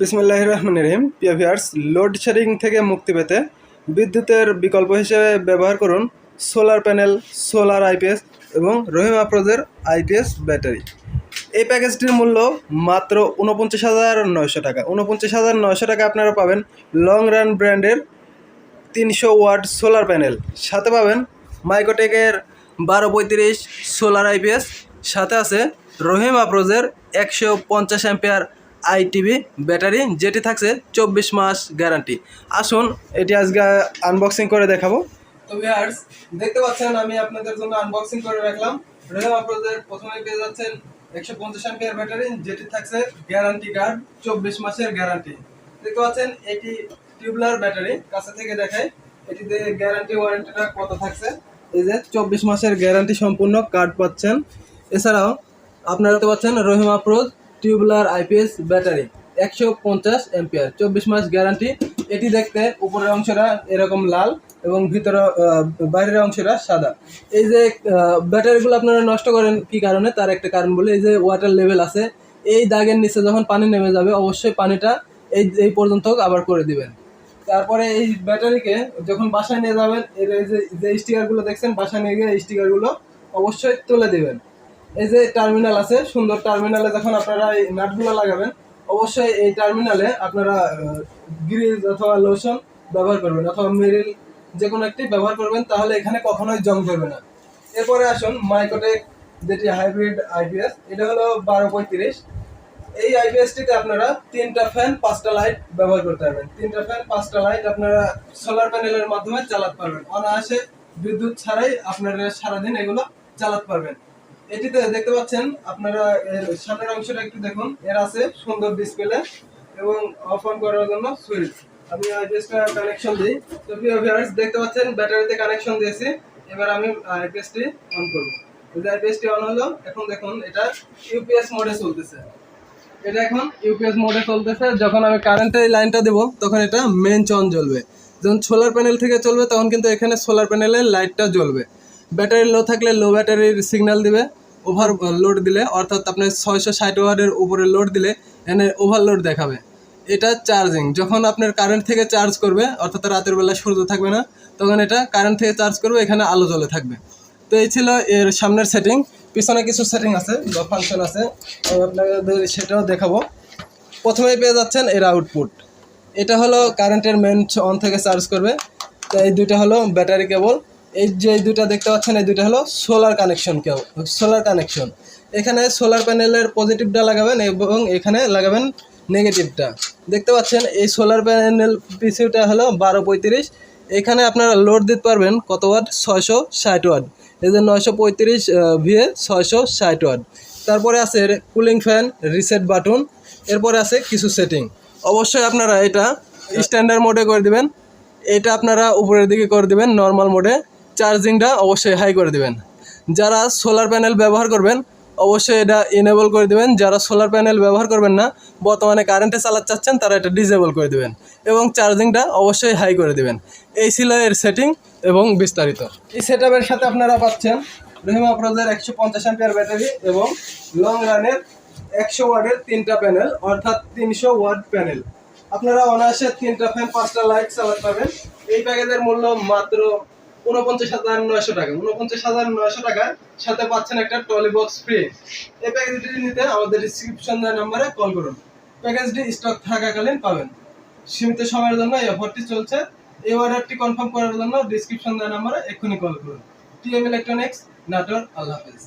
বিসমুল্লাহ রহমান রহিম। পিএভিয়ার্স লোডশেডিং থেকে মুক্তি পেতে বিদ্যুতের বিকল্প হিসেবে ব্যবহার করুন সোলার প্যানেল সোলার আইপিএস এবং রহিম আপ্রোজের আইপিএস ব্যাটারি। এই প্যাকেজটির মূল্য মাত্র উনপঞ্চাশ হাজার নয়শো টাকা। উনপঞ্চাশ হাজার নয়শো টাকা আপনারা পাবেন লং রান ব্র্যান্ডের তিনশো ওয়াট সোলার প্যানেল সাথে পাবেন মাইকোটেকের বারো পঁয়ত্রিশ সোলার আইপিএস সাথে আছে রহিম আপ্রোজের একশো পঞ্চাশ অ্যাম্পিয়ার আইটিভি ব্যাটারি যেটি থাকছে চব্বিশ মাস গ্যারান্টি। আসুন, এটি আজকে আনবক্সিং করে দেখাবো। তো ভিউয়ার্স দেখতে পাচ্ছেন, আমি আপনাদের জন্য আনবক্সিং করে রাখলাম। আপ্রোজের প্রথমে পেয়ে যাচ্ছেন একশো পঞ্চাশ অ্যাম্পিয়ার ব্যাটারি, যেটি থাকছে গ্যারান্টি কার্ড চব্বিশ মাসের গ্যারান্টি দেখতে পাচ্ছেন, এটি টিউবলার ব্যাটারি, কাছে থেকে দেখাই। এটিতে গ্যারান্টি ওয়ারেন্টিটা কত থাকছে? এই যে চব্বিশ মাসের গ্যারান্টি সম্পূর্ণ কার্ড পাচ্ছেন। এছাড়াও, আপনারা দেখতে পাচ্ছেন রহিমা প্রোজ টিউবলার আইপিএস ব্যাটারি, একশো পঞ্চাশ এম্পিয়ার চব্বিশ মাস গ্যারান্টি। এটি দেখতে উপরের অংশটা এরকম লাল এবং ভিতরে বাইরের অংশটা সাদা। এই যে ব্যাটারিগুলো আপনারা নষ্ট করেন কি কারণে? তার একটা কারণ বলে, এই যে ওয়াটার লেভেল আছে, এই দাগের নিচে যখন পানি নেমে যাবে, অবশ্যই পানিটা এই এই পর্যন্ত আবার করে দিবেন। তারপরে এই ব্যাটারিকে যখন বাসায় নিয়ে যাবেন, এর এই যে যে স্টিকারগুলো দেখছেন, বাসায় নিয়ে গিয়ে স্টিকারগুলো অবশ্যই তুলে দিবেন। এই যে টার্মিনাল আছে, সুন্দর টার্মিনালে যখন আপনারা এই নাটগুলো লাগাবেন, অবশ্যই এই টার্মিনালে আপনারা গ্রিজ অথবা লোশন ব্যবহার করবেন, অথবা মেরিল যে কোনো একটি ব্যবহার করবেন, তাহলে এখানে কখনোই জং ধরবে না। এরপরে আসুন মাইকোটেক যেটি হাইব্রিড আইপিএস এটা হলো বারো পঁয়ত্রিশ। এই আইপিএসটিতে আপনারা তিনটা ফ্যান পাঁচটা লাইট ব্যবহার করতে পারবেন। তিনটা ফ্যান পাঁচটা লাইট আপনারা সোলার প্যানেলের মাধ্যমে চালাতে পারবেন। অনায়াসে বিদ্যুৎ ছাড়াই আপনারা সারাদিন এগুলো চালাতে পারবেন। এটিতে দেখতে পাচ্ছেন আপনারা, এর সামনের অংশটা একটু দেখুন। এর আছে সুন্দর ডিসপ্লে এবং অফ অন করার জন্য সুইচ আমি আইপিএসটা কানেকশন দিই। তো ভিউয়ার্স দেখতে পাচ্ছেন, ব্যাটারিতে কানেকশন দিয়েছি। এবার আমি আইপিএসটি অন করব। এই যে আইপিএসটি অন হলো, এখন দেখুন, এটা ইউপিএস মোডে চলতেছে। এটা এখন ইউপিএস মোডে চলতেছে। যখন আমি কারেন্টের লাইনটা দেবো, তখন এটা মেন অন জ্বলবে। যখন সোলার প্যানেল থেকে চলবে, তখন কিন্তু এখানে সোলার প্যানেলের লাইটটা জ্বলবে। ব্যাটারি লো থাকলে লো ব্যাটারির সিগন্যাল দিবে ওভার লোড দিলে, অর্থাৎ আপনার ছয়শো ষাট ওয়ার্ডের উপরে লোড দিলে এখানে ওভারলোড দেখাবে। এটা চার্জিং যখন আপনার কারেন্ট থেকে চার্জ করবে, অর্থাৎ রাতের বেলা সূর্য থাকবে না, তখন এটা কারেন্ট থেকে চার্জ করবে, এখানে আলো জ্বলে থাকবে। তো এই ছিল এর সামনের সেটিং পিছনে কিছু সেটিং আছে, বা ফাংশন আছে আমি আপনাদের সেটাও দেখাবো। প্রথমেই পেয়ে যাচ্ছেন এর আউটপুট এটা হলো কারেন্টের মেন অন থেকে চার্জ করবে, তো এই দুইটা হলো ব্যাটারি কেবল এই যে দুইটা দেখতে পাচ্ছেন, এই দুইটা হলো সোলার কানেকশন কেউ সোলার কানেকশন এখানে সোলার প্যানেলের পজিটিভটা লাগাবেন এবং এখানে লাগাবেন নেগেটিভটা দেখতে পাচ্ছেন, এই সোলার প্যানেল পিসিউটা হলো বারো পঁয়ত্রিশ। এখানে আপনারা লোড দিতে পারবেন কত ওয়াট? ছয়শো ষাট ওয়াট। এই যে নয়শো পঁয়ত্রিশ ভিএ ছয়শো ষাট ওয়াট। তারপরে আছে কুলিং ফ্যান রিসেট বাটন এরপরে আছে কিছু সেটিং অবশ্যই আপনারা এটা স্ট্যান্ডার্ড মোডে করে দিবেন। এটা আপনারা উপরের দিকে করে দিবেন নর্মাল মোডে চার্জিংটা অবশ্যই হাই করে দিবেন। যারা সোলার প্যানেল ব্যবহার করবেন, অবশ্যই এটা ইনেবল করে দিবেন। যারা সোলার প্যানেল ব্যবহার করবেন না, বর্তমানে কারেন্টে চালাতে চাচ্ছেন, তারা এটা ডিসেবল করে দিবেন এবং চার্জিংটা অবশ্যই হাই করে দিবেন। এই ছিল এর সেটিং এবং বিস্তারিত। এই সেট সাথে আপনারা পাচ্ছেন রহিমা প্রোজের একশো পঞ্চাশ অ্যাম্পিয়ার ব্যাটারি এবং লং রানের একশো ওয়ার্ডের তিনটা প্যানেল অর্থাৎ তিনশো ওয়ার্ড প্যানেল আপনারা অনায়াসে তিনটা ফ্যান পাঁচটা লাইট চালাতে পারবেন এই প্যাকেজের মূল্য মাত্র উনপঞ্চাশ হাজার নয়শো টাকা। উনপঞ্চাশ হাজার নয়শো টাকার সাথে পাচ্ছেন একটা ট্রলি বক্স ফ্রি। এই প্যাকেজটি নিতে আমাদের ডিসক্রিপশন নাম্বারে কল করুন। প্যাকেজটি স্টক থাকাকালীন পাবেন। সীমিত সময়ের জন্য এই অফারটি চলছে। এই অর্ডারটি কনফার্ম করার জন্য ডিসক্রিপশন দেওয়া নাম্বারে এক্ষুনি কল করুন। টিএম ইলেকট্রনিক্স নাটোর আল্লাহ হাফেজ।